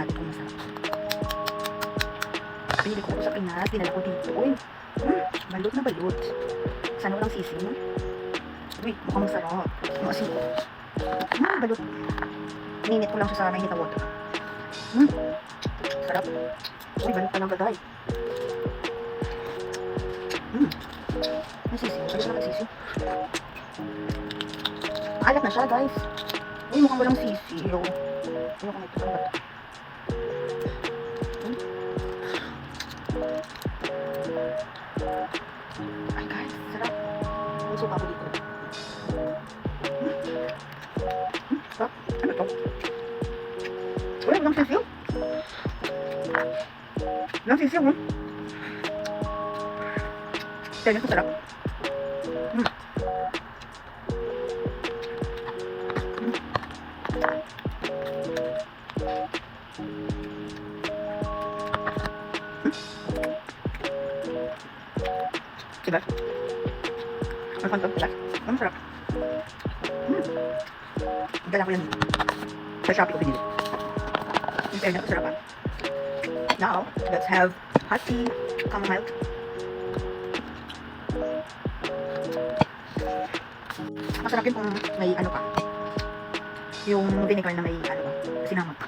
natin kung masarap. Pinili ko sa Pinas, dinala ko dito. Uy, hmm, balot na balot. Sana walang sisig. Uy, mukhang masarap. Maasin ko. Hmm, balot. Ninit ko lang siya sa may water. Hmm, sarap. Uy, balot pa lang bagay. Hmm, may sisig. Balot naman sisig. Maalat na siya, guys. Uy, mukhang walang sisig. Ayoko na ito. Ayoko na ito. Hmm? Ay, guys, sarap. Suka ko dito. Hmm? Hmm, sarap. Ano to? Uy, walang sisi. oh. Walang sisi, oh. Kaya ito sarap. Hmm. Diba? Ang kanto, diba? Ang sarap. Hmm. Dala ko yan. Sa Shopee ko binili. Yung kaya na, sarap ah. Now, let's have hot tea, chamomile. Masarap yun kung may ano pa. Yung vinegar na may ano ba, sinamag.